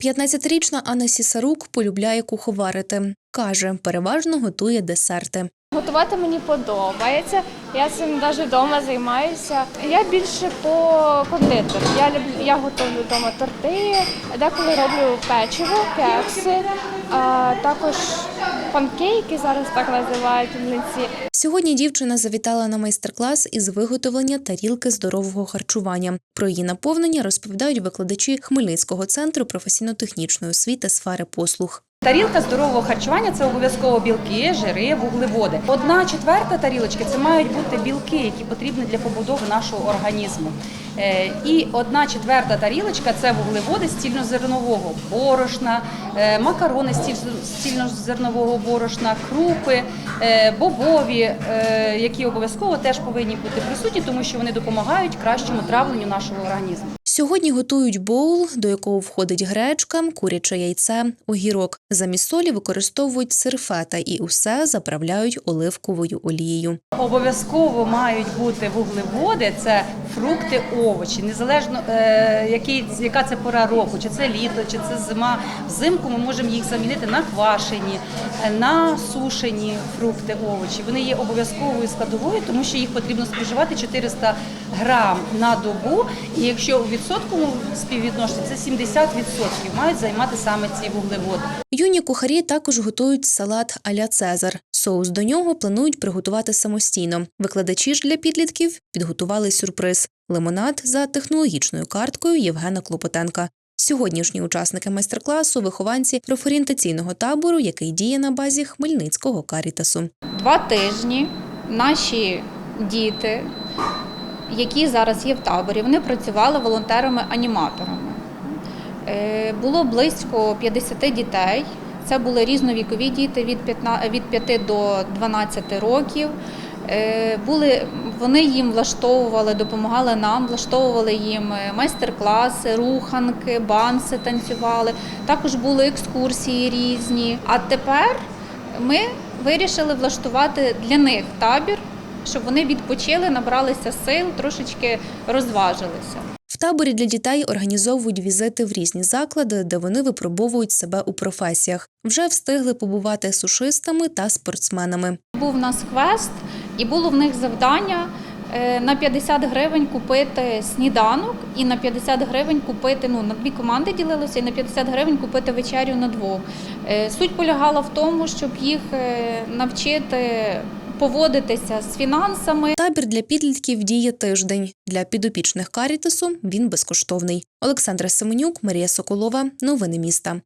15-річна Анна Сісарук полюбляє куховарити. Каже, переважно готує десерти. Готувати мені подобається. Я цим навіть вдома займаюся. Я більше по кондитер. Я люблю, я готую вдома торти, деколи роблю печиво, кекси, а також панкейки зараз так називають млинці. Сьогодні дівчина завітала на майстер-клас із виготовлення тарілки здорового харчування. Про її наповнення розповідають викладачі Хмельницького центру професійно-технічної освіти сфери послуг. Тарілка здорового харчування це обов'язково білки, жири, вуглеводи. Одна четверта тарілочки це мають бути білки, які потрібні для побудови нашого організму. Е, І одна четверта тарілочка це вуглеводи з цільнозернового борошна, е, макарони з ціль- цільнозернового борошна, крупи, е, бобові, які обов'язково теж повинні бути присутні, тому що вони допомагають кращому травленню нашого організму. Сьогодні готують боул, до якого входить гречка, куряче яйце, огірок. Замість солі використовують сир фета і усе заправляють оливковою олією. Обов'язково мають бути вуглеводи, це фрукти, овочі, незалежно е, який, яка це пора року, чи це літо, чи це зима. Взимку ми можемо їх замінити на квашені, е, на сушені фрукти, овочі. Вони є обов'язковою складовою, тому що їх потрібно споживати 400 грам на добу. І якщо у відсотковому співвідношенні це 70% мають займати саме ці вуглеводи. Юні кухарі також готують салат аля Цезар. Соус до нього планують приготувати самостійно. Викладачі ж для підлітків підготували сюрприз лимонад за технологічною карткою Євгена Клопотенка. Сьогоднішні учасники майстер-класу вихованці профорієнтаційного табору, який діє на базі Хмельницького карітасу. два тижні наші діти, які зараз є в таборі, вони працювали волонтерами-аніматорами. Е, Було близько 50 дітей. Це були різновікові діти від 15 від 5 до 12 років. Е, Були, вони їм влаштовували, допомагали нам, влаштовували їм е, майстер-класи, руханки, банси танцювали. Також були екскурсії різні. А тепер ми вирішили влаштувати для них табір, щоб вони відпочили, набралися сил, трошечки розважилися. В таборі для дітей організовують візити в різні заклади, де вони випробовують себе у професіях. Вже встигли побувати сушистами та спортсменами. Був у нас квест, і було в них завдання е, на 50 гривень купити сніданок і на 50 гривень купити, ну, на дві команди ділилося, і на 50 гривень купити вечерю на двох. Е, Суть полягала в тому, щоб їх е, навчити поводитися з фінансами, Табір для підлітків діє тиждень. Для підопічних карітесу він безкоштовний. Олександра Семенюк, Марія Соколова. Новини міста.